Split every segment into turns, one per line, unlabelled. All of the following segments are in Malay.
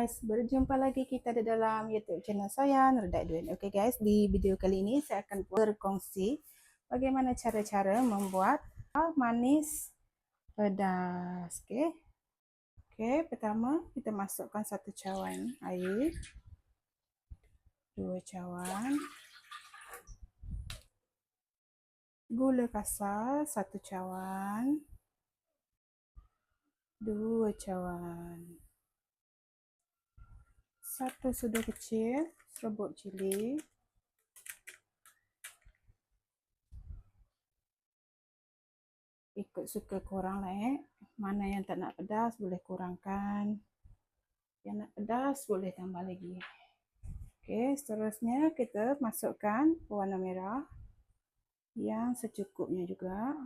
guys, berjumpa lagi kita di dalam YouTube channel saya Edwin. Oke okay guys, di video kali ini saya akan berkongsi bagaimana cara-cara membuat manis pedas. Okay. Okay, pertama kita masukkan satu cawan air. Dua cawan. Gula kasar satu cawan. Dua cawan satu sudah kecil serbuk cili. Ikut suka korang lah eh mana yang tak nak pedas boleh kurangkan. Yang nak pedas boleh tambah lagi. Ok seterusnya kita masukkan warna merah yang secukupnya juga.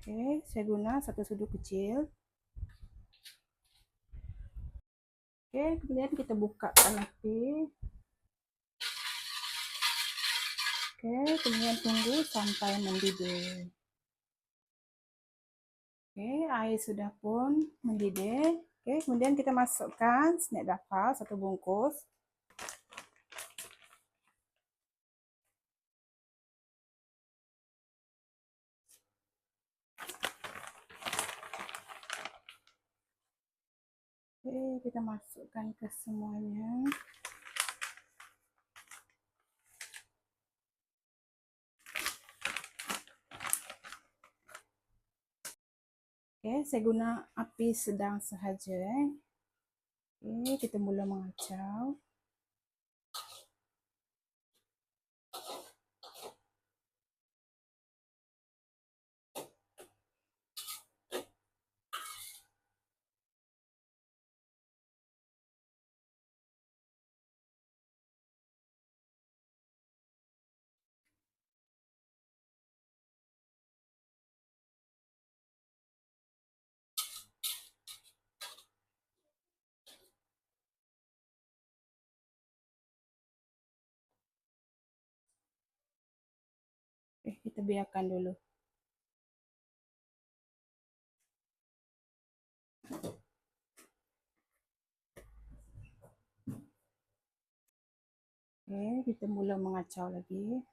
Ok saya guna satu sudu kecil Oke, kemudian kita buka api. Oke, kemudian tunggu sampai mendidih. Oke, air sudah pun mendidih. Oke, kemudian kita masukkan snack daftar satu bungkus. Oke, kita masukkan ke semuanya. Oke, saya guna api sedang sahaja. Oke, kita mula mengacau. Eh, kita biarkan dulu. Okay, kita mula mengacau lagi.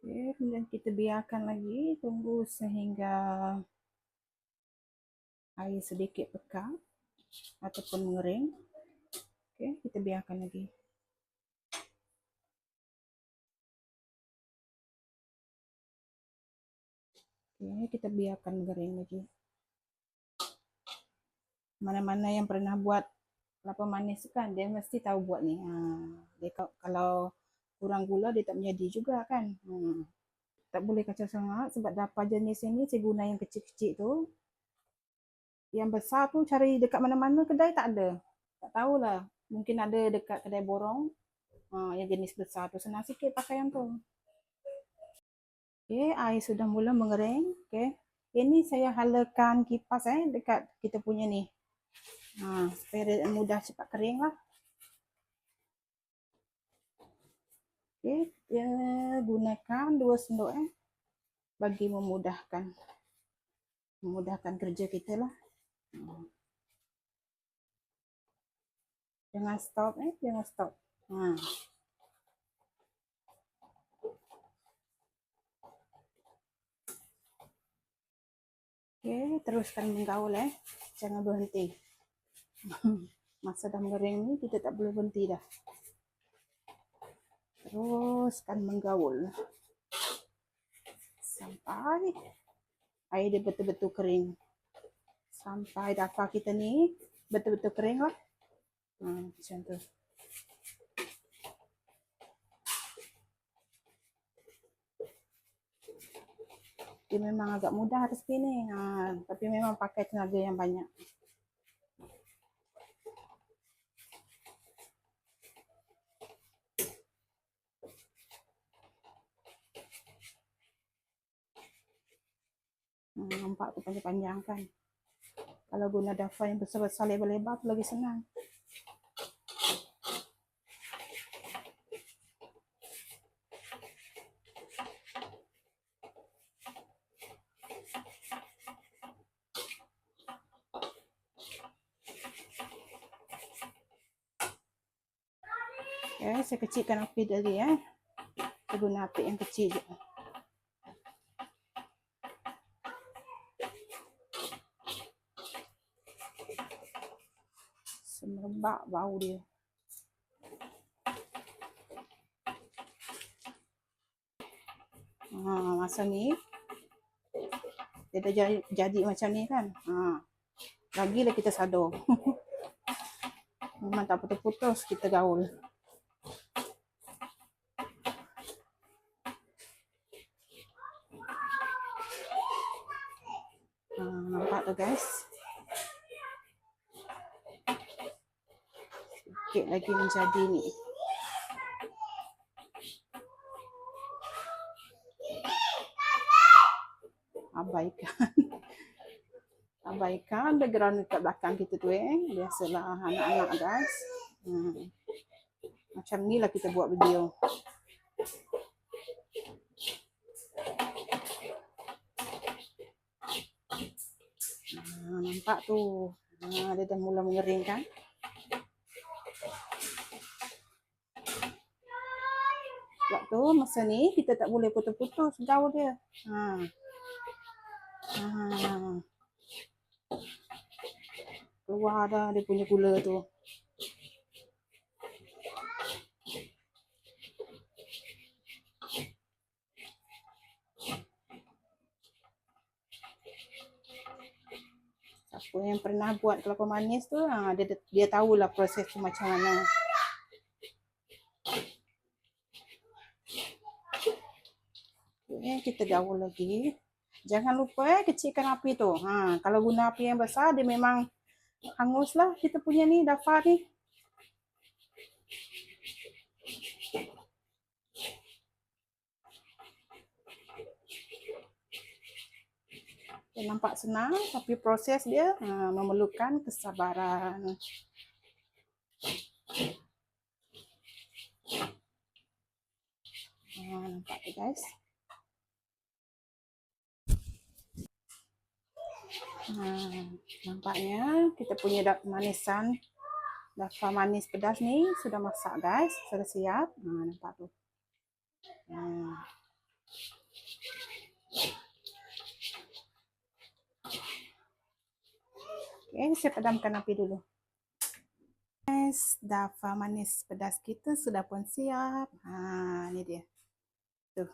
Okay, kemudian kita biarkan lagi, tunggu sehingga air sedikit pekat ataupun mengering. Okay, kita biarkan lagi. Okay, kita biarkan kering lagi. Mana-mana yang pernah buat kelapa manis kan, dia mesti tahu buat ni. Ha, dia kalau kurang gula, dia tak menjadi juga kan. Hmm. Tak boleh kacau sangat sebab dapat jenis ini, saya guna yang kecil-kecil tu. Yang besar tu cari dekat mana-mana kedai tak ada. Tak tahulah. Mungkin ada dekat kedai borong. Ha, yang jenis besar tu. Senang sikit pakai yang tu. Okey, air sudah mula mengering. Okey. Ini saya halakan kipas eh dekat kita punya ni. Ha, supaya mudah cepat kering lah. Okey, ya, gunakan dua sendok eh bagi memudahkan memudahkan kerja kita lah. Jangan stop eh, jangan stop. Ha. Okey, teruskan menggaul eh. Jangan berhenti. Masa dah mengering ni kita tak boleh berhenti dah. Teruskan menggaul. Sampai air dia betul-betul kering. Sampai daftar kita ni betul-betul kering lah. Hmm, macam tu. Dia memang agak mudah rezeki ni. Ha, tapi memang pakai tenaga yang banyak. Hmm, nampak tu panjang-panjang kan. Kalau guna dafa yang besar-besar lebar-lebar tu lagi senang. Okay, saya kecilkan api tadi ya. Saya guna api yang kecil je. Semerbak bau dia. Ha, masa ni dia dah jadi, jadi macam ni kan. Ha. Lagilah kita sadar. Memang tak putus-putus kita gaul. Nampak tu guys. Sikit lagi menjadi ni. Abaikan. Abaikan background dekat belakang kita tu eh. Biasalah anak-anak guys. Hmm. Macam ni lah kita buat video. Ha, nampak tu. Ha, dia dah mula mengering kan. Sebab tu masa ni kita tak boleh putus-putus gaul dia. Ha. Ha. Keluar dah dia punya gula tu. Siapa yang pernah buat kelapa manis tu, ha, dia, dia tahulah proses tu macam mana. Okay, kita gaul lagi. Jangan lupa eh, kecilkan api tu. Ha, kalau guna api yang besar, dia memang hanguslah kita punya ni, dafar ni. Dia nampak senang tapi proses dia uh, memerlukan kesabaran. Uh, nampak tu guys. Uh, nampaknya kita punya dak manisan dafa manis pedas ni sudah masak guys. Sudah siap. Uh, nampak tu. Uh. Okay, saya padamkan api dulu. Guys, dafa manis pedas kita sudah pun siap. Ha, ni dia. Tuh.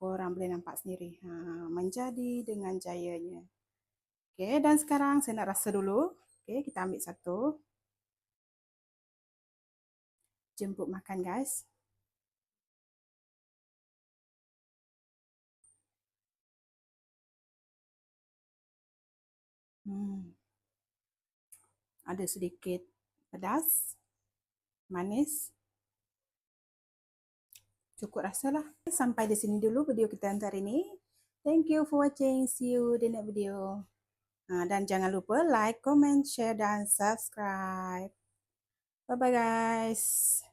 Korang boleh nampak sendiri. Ha, menjadi dengan jayanya. Okay, dan sekarang saya nak rasa dulu. Okay, kita ambil satu. Jemput makan guys. Hmm ada sedikit pedas, manis. Cukup rasalah. Sampai di sini dulu video kita hari ini. Thank you for watching. See you di next video. Ha, dan jangan lupa like, comment, share dan subscribe. Bye-bye guys.